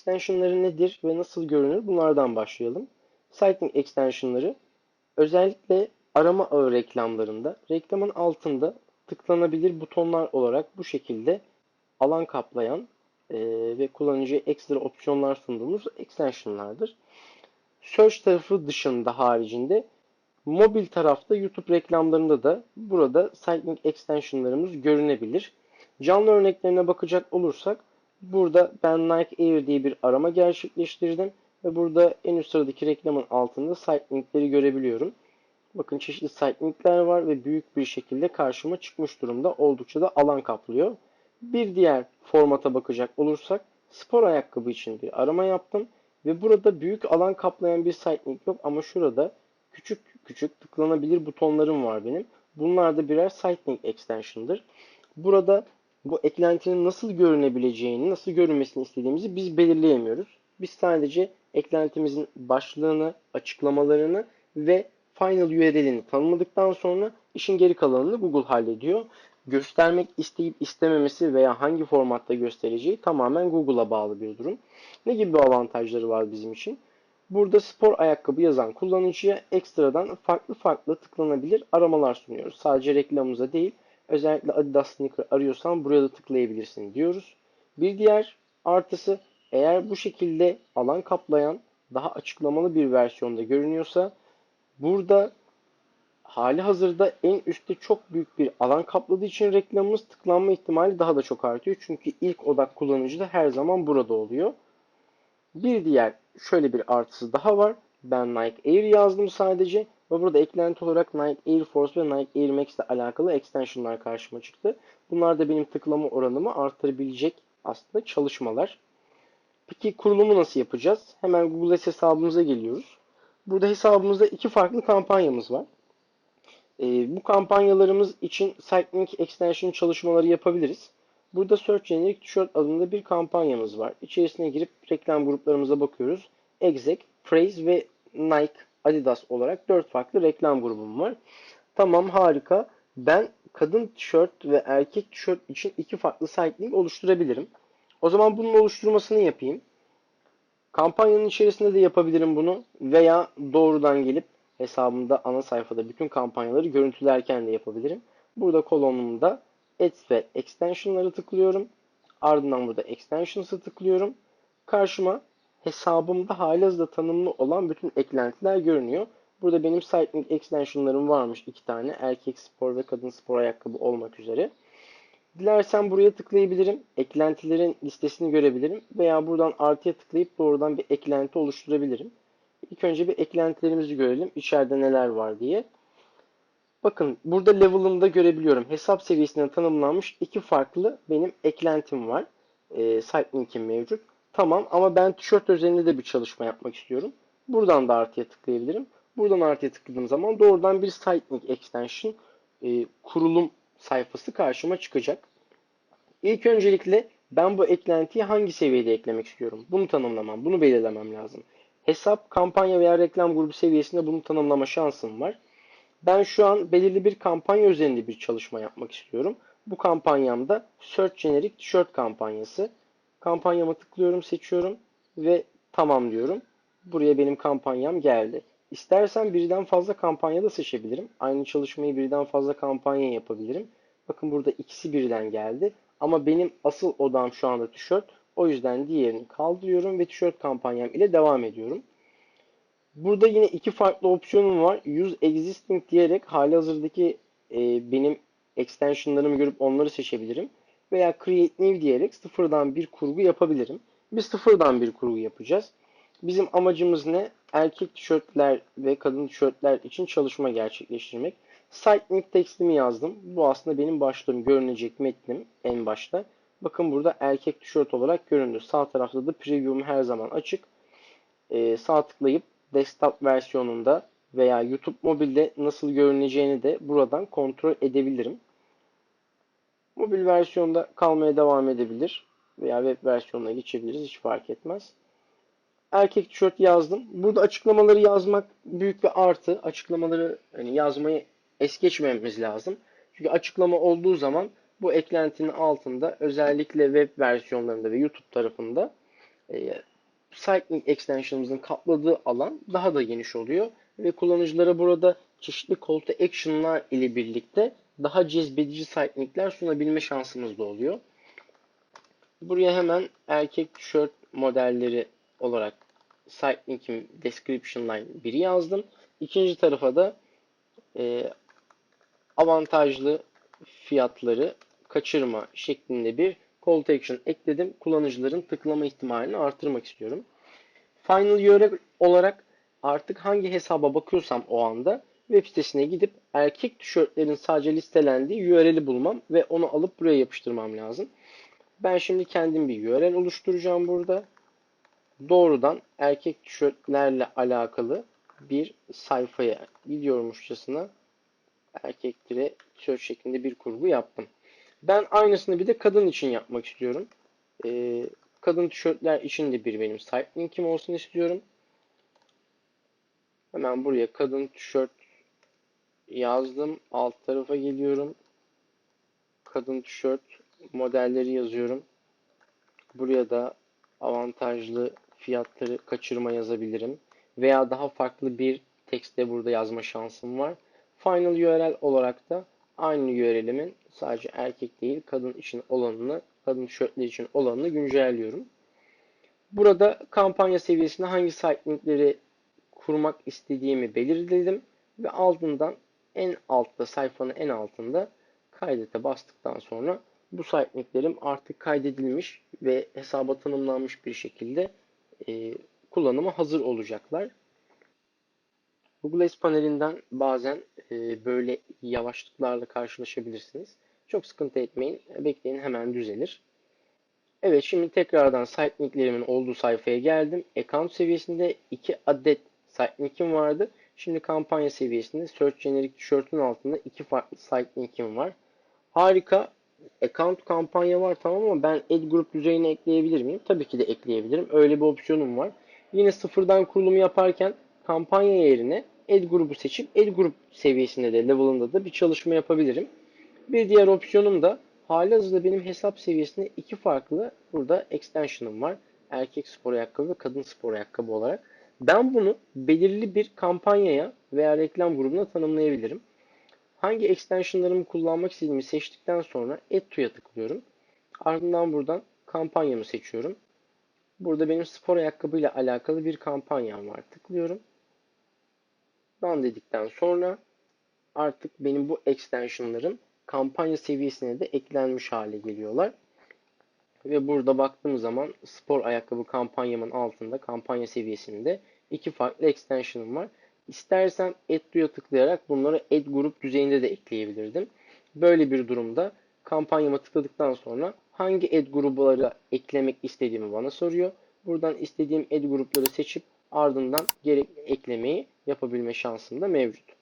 extensionları nedir ve nasıl görünür? Bunlardan başlayalım. Sightlink extensionları özellikle arama ağı reklamlarında reklamın altında tıklanabilir butonlar olarak bu şekilde alan kaplayan e, ve kullanıcıya ekstra opsiyonlar sunduğumuz extensionlardır. Search tarafı dışında haricinde mobil tarafta YouTube reklamlarında da burada Sightlink extensionlarımız görünebilir. Canlı örneklerine bakacak olursak burada ben Nike Air diye bir arama gerçekleştirdim ve burada en üst sıradaki reklamın altında Sightlink'leri görebiliyorum. Bakın çeşitli Sightlink'ler var ve büyük bir şekilde karşıma çıkmış durumda. Oldukça da alan kaplıyor. Bir diğer formata bakacak olursak spor ayakkabı için bir arama yaptım ve burada büyük alan kaplayan bir Sightlink yok ama şurada küçük küçük tıklanabilir butonlarım var benim. Bunlar da birer Sightlink extension'dır. Burada bu eklentinin nasıl görünebileceğini, nasıl görünmesini istediğimizi biz belirleyemiyoruz. Biz sadece eklentimizin başlığını, açıklamalarını ve final URL'ini tanımladıktan sonra işin geri kalanını Google hallediyor. Göstermek isteyip istememesi veya hangi formatta göstereceği tamamen Google'a bağlı bir durum. Ne gibi avantajları var bizim için? Burada spor ayakkabı yazan kullanıcıya ekstradan farklı farklı tıklanabilir aramalar sunuyoruz. Sadece reklamımıza değil, özellikle Adidas sneaker arıyorsan buraya da tıklayabilirsin diyoruz. Bir diğer artısı eğer bu şekilde alan kaplayan daha açıklamalı bir versiyonda görünüyorsa burada hali hazırda en üstte çok büyük bir alan kapladığı için reklamımız tıklanma ihtimali daha da çok artıyor. Çünkü ilk odak kullanıcı da her zaman burada oluyor. Bir diğer şöyle bir artısı daha var. Ben Nike Air yazdım sadece ve burada eklenti olarak Nike Air Force ve Nike Air Max ile alakalı extensionlar karşıma çıktı. Bunlar da benim tıklama oranımı arttırabilecek aslında çalışmalar. Peki kurulumu nasıl yapacağız? Hemen Google Ads hesabımıza geliyoruz. Burada hesabımızda iki farklı kampanyamız var. E, bu kampanyalarımız için Sitelink Extension çalışmaları yapabiliriz. Burada Search Generic Tişört adında bir kampanyamız var. İçerisine girip reklam gruplarımıza bakıyoruz. Exec, Praise ve Nike, Adidas olarak dört farklı reklam grubum var. Tamam harika. Ben kadın tişört ve erkek tişört için iki farklı sitelink oluşturabilirim. O zaman bunun oluşturmasını yapayım. Kampanyanın içerisinde de yapabilirim bunu veya doğrudan gelip hesabımda ana sayfada bütün kampanyaları görüntülerken de yapabilirim. Burada kolonumda Ads ve Extension'ları tıklıyorum. Ardından burada Extensions'ı tıklıyorum. Karşıma hesabımda halihazırda tanımlı olan bütün eklentiler görünüyor. Burada benim Sightlink Extension'larım varmış iki tane. Erkek spor ve kadın spor ayakkabı olmak üzere. Dilersen buraya tıklayabilirim. Eklentilerin listesini görebilirim. Veya buradan artıya tıklayıp doğrudan bir eklenti oluşturabilirim. İlk önce bir eklentilerimizi görelim. İçeride neler var diye. Bakın burada level'ımda görebiliyorum. Hesap seviyesinde tanımlanmış iki farklı benim eklentim var. E, site linkim mevcut. Tamam ama ben tişört özelinde de bir çalışma yapmak istiyorum. Buradan da artıya tıklayabilirim. Buradan artıya tıkladığım zaman doğrudan bir site link extension e, kurulum sayfası karşıma çıkacak. İlk öncelikle ben bu eklentiyi hangi seviyede eklemek istiyorum? Bunu tanımlamam, bunu belirlemem lazım. Hesap, kampanya veya reklam grubu seviyesinde bunu tanımlama şansım var. Ben şu an belirli bir kampanya üzerinde bir çalışma yapmak istiyorum. Bu kampanyamda Search Generic Tişört kampanyası. Kampanyama tıklıyorum, seçiyorum ve tamam diyorum. Buraya benim kampanyam geldi. İstersen birden fazla kampanya da seçebilirim. Aynı çalışmayı birden fazla kampanya yapabilirim. Bakın burada ikisi birden geldi. Ama benim asıl odam şu anda tişört. O yüzden diğerini kaldırıyorum ve tişört kampanyam ile devam ediyorum. Burada yine iki farklı opsiyonum var. Use existing diyerek hali hazırdaki e, benim extensionlarımı görüp onları seçebilirim. Veya create new diyerek sıfırdan bir kurgu yapabilirim. Biz sıfırdan bir kurgu yapacağız. Bizim amacımız ne? Erkek tişörtler ve kadın tişörtler için çalışma gerçekleştirmek. Site link tekstimi yazdım. Bu aslında benim başlığım, görünecek metnim en başta. Bakın burada erkek tişört olarak göründü. Sağ tarafta da preview'um her zaman açık. Ee, sağ tıklayıp desktop versiyonunda veya YouTube mobilde nasıl görüneceğini de buradan kontrol edebilirim. Mobil versiyonda kalmaya devam edebilir veya web versiyonuna geçebiliriz hiç fark etmez. Erkek tişört yazdım. Burada açıklamaları yazmak büyük bir artı. Açıklamaları hani yazmayı es geçmememiz lazım. Çünkü açıklama olduğu zaman bu eklentinin altında özellikle web versiyonlarında ve YouTube tarafında e, Cycling extension'ımızın kapladığı alan daha da geniş oluyor ve kullanıcılara burada çeşitli call to action'lar ile birlikte daha cezbedici cycling'ler sunabilme şansımız da oluyor. Buraya hemen erkek tişört modelleri olarak Cycling'in description line 1'i yazdım. İkinci tarafa da e, avantajlı fiyatları kaçırma şeklinde bir call to action ekledim. Kullanıcıların tıklama ihtimalini artırmak istiyorum. Final URL olarak artık hangi hesaba bakıyorsam o anda web sitesine gidip erkek tişörtlerin sadece listelendiği URL'i bulmam ve onu alıp buraya yapıştırmam lazım. Ben şimdi kendim bir URL oluşturacağım burada. Doğrudan erkek tişörtlerle alakalı bir sayfaya gidiyormuşçasına erkek tire tişört şeklinde bir kurgu yaptım. Ben aynısını bir de kadın için yapmak istiyorum. Ee, kadın tişörtler için de bir benim site linkim olsun istiyorum. Hemen buraya kadın tişört yazdım. Alt tarafa geliyorum. Kadın tişört modelleri yazıyorum. Buraya da avantajlı fiyatları kaçırma yazabilirim. Veya daha farklı bir tekste burada yazma şansım var. Final URL olarak da aynı URL'imin sadece erkek değil kadın için olanını, kadın tişörtler için olanını güncelliyorum. Burada kampanya seviyesinde hangi site linkleri kurmak istediğimi belirledim ve ardından en altta sayfanın en altında kaydete bastıktan sonra bu site artık kaydedilmiş ve hesaba tanımlanmış bir şekilde e, kullanıma hazır olacaklar. Google Ads panelinden bazen e, böyle yavaşlıklarla karşılaşabilirsiniz. Çok sıkıntı etmeyin. Bekleyin hemen düzelir. Evet şimdi tekrardan site olduğu sayfaya geldim. Account seviyesinde 2 adet site vardı. Şimdi kampanya seviyesinde Search Generic Tişört'ün altında iki farklı site linkim var. Harika. Account kampanya var tamam ama ben ad group düzeyine ekleyebilir miyim? Tabii ki de ekleyebilirim. Öyle bir opsiyonum var. Yine sıfırdan kurulumu yaparken kampanya yerine ad grubu seçip ad grup seviyesinde de level'ında da bir çalışma yapabilirim. Bir diğer opsiyonum da halihazırda benim hesap seviyesinde iki farklı burada extension'ım var. Erkek spor ayakkabı ve kadın spor ayakkabı olarak. Ben bunu belirli bir kampanyaya veya reklam grubuna tanımlayabilirim. Hangi extensionlarımı kullanmak istediğimi seçtikten sonra Add to'ya tıklıyorum. Ardından buradan kampanyamı seçiyorum. Burada benim spor ayakkabı ile alakalı bir kampanyam var. Tıklıyorum. Run dedikten sonra artık benim bu extensionlarım kampanya seviyesine de eklenmiş hale geliyorlar. Ve burada baktığım zaman spor ayakkabı kampanyamın altında kampanya seviyesinde iki farklı extension'ım var. İstersem Add to'ya tıklayarak bunları Add grup düzeyinde de ekleyebilirdim. Böyle bir durumda kampanyama tıkladıktan sonra hangi Add grupları eklemek istediğimi bana soruyor. Buradan istediğim Add grupları seçip ardından gerekli eklemeyi yapabilme şansım da mevcut.